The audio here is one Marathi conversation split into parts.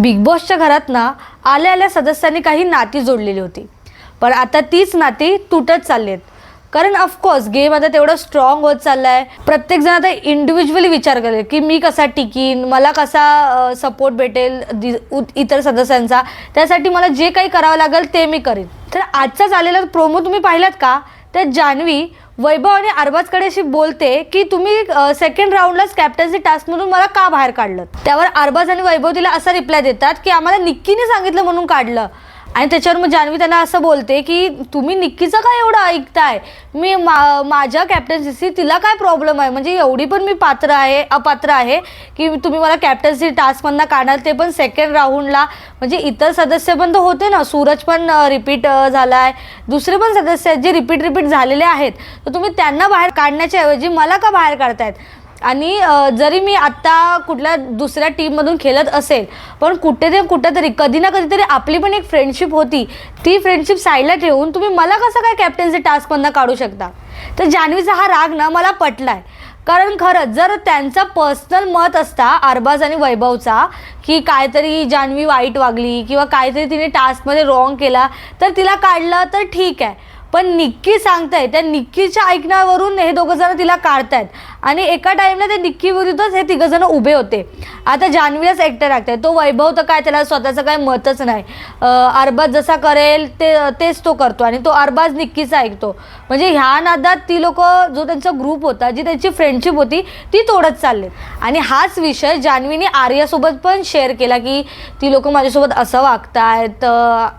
बिग बॉसच्या घरात ना आल्या आल्या सदस्यांनी काही नाती जोडलेली होती. पण आता तीच नाती तुटत चालली आहेत कारण ऑफकोर्स गेम आता तेवढं स्ट्रॉंग होत चाललं आहे प्रत्येकजण आता इंडिव्हिज्युअली विचार करेल की मी कसा टिकीन मला कसा सपोर्ट भेटेल दि- इतर सदस्यांचा. त्यासाठी मला जे काही करावं लागेल ते मी करीन. तर आजचाच झालेला प्रोमो तुम्ही पाहिलात का? तर जान्हवी वैभव आणि अरबाजकडे अशी बोलते की तुम्ही सेकंड राऊंडलाच कॅप्टन्सी टास्कमधून मला का बाहेर काढलं? त्यावर अरबाज आणि वैभव तिला असा रिप्लाय देतात की आम्हाला निक्कीने सांगितलं म्हणून काढलं. आणि त्याच्यावर मग जान्हवी त्यांना असं बोलते की तुम्ही निक्कीचं काय एवढं ऐकताय? मी मा माझ्या कॅप्टन्सीची तिला काय प्रॉब्लेम आहे? म्हणजे एवढी पण मी पात्र आहे अपात्र आहे की तुम्ही मला कॅप्टन्सी टास्कमधनं काढाल ते पण सेकंड राऊंडला म्हणजे इतर सदस्य पण तर होते ना सूरज पण रिपीट झाला आहे दुसरे पण सदस्य आहेत जे रिपीट रिपीट झालेले आहेत. तर तुम्ही त्यांना बाहेर काढण्याच्या ऐवजी मला का बाहेर काढतायत? आणि जरी मी आत्ता कुठल्या दुसऱ्या टीममधून खेळत असेल पण कुठे ते कुठेतरी कधी ना कधीतरी आपली पण एक फ्रेंडशिप होती. ती फ्रेंडशिप साईडला ठेवून तुम्ही मला कसं काय कॅप्टन्सी टास्कमधनं काढू शकता? तर जान्हवीचा हा राग ना मला पटला आहे कारण खरंच जर त्यांचा पर्सनल मत असता अरबाज आणि वैभवचा की काहीतरी जान्हवी वाईट वागली किंवा काहीतरी तिने टास्कमध्ये रॉंग केला तर तिला काढलं तर ठीक आहे. पण निक्की सांगताय त्या निक्कीच्या ऐकण्यावरून हे दोघं जण तिला काढतायत. आणि एका टाईमला ते निक्की विरुद्धच हे तिघं जण उभे होते. आता जान्हवीलाच एकटं लागताय तो वैभव तर काय त्याला स्वतःचं काय मतच नाही. अरबाज जसा करेल ते तेच तो करतो आणि तो अरबाज निक्कीचा ऐकतो. म्हणजे ह्या नादात ती लोक जो त्यांचा ग्रुप होता जी त्यांची फ्रेंडशिप होती ती तोडत चालले आणि हाच विषय जान्हवीने आर्यासोबत पण शेअर केला की ती लोक माझ्यासोबत असं वागतायत.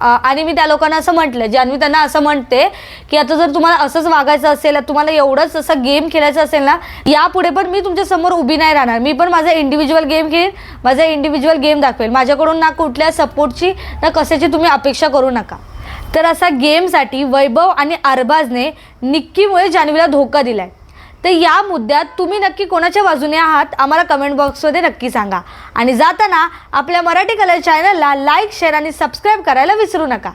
आणि मी त्या लोकांना असं म्हटलं जान्हवी त्यांना असं म्हणते की आता जर तुम्हाला असंच वागायचं असेल तुम्हाला एवढंच असं गेम खेळायचं असेल ना यापुढे पण मी तुमच्यासमोर उभी नाही राहणार. मी पण माझा इंडिव्हिज्युअल गेम खेळेन माझा इंडिव्हिज्युअल गेम दाखवेल. माझ्याकडून ना कुठल्या सपोर्टची ना कशाची तुम्ही अपेक्षा करू नका. तर असा गेमसाठी वैभव आणि अरबाजने निक्कीमुळे जान्हवीला धोका दिलाय. तर या मुद्द्यात तुम्ही नक्की कोणाच्या बाजूने आहात आम्हाला कमेंट बॉक्समध्ये नक्की सांगा. आणि जाताना आपल्या मराठी कलर चॅनलला लाईक शेअर आणि सबस्क्राईब करायला विसरू नका.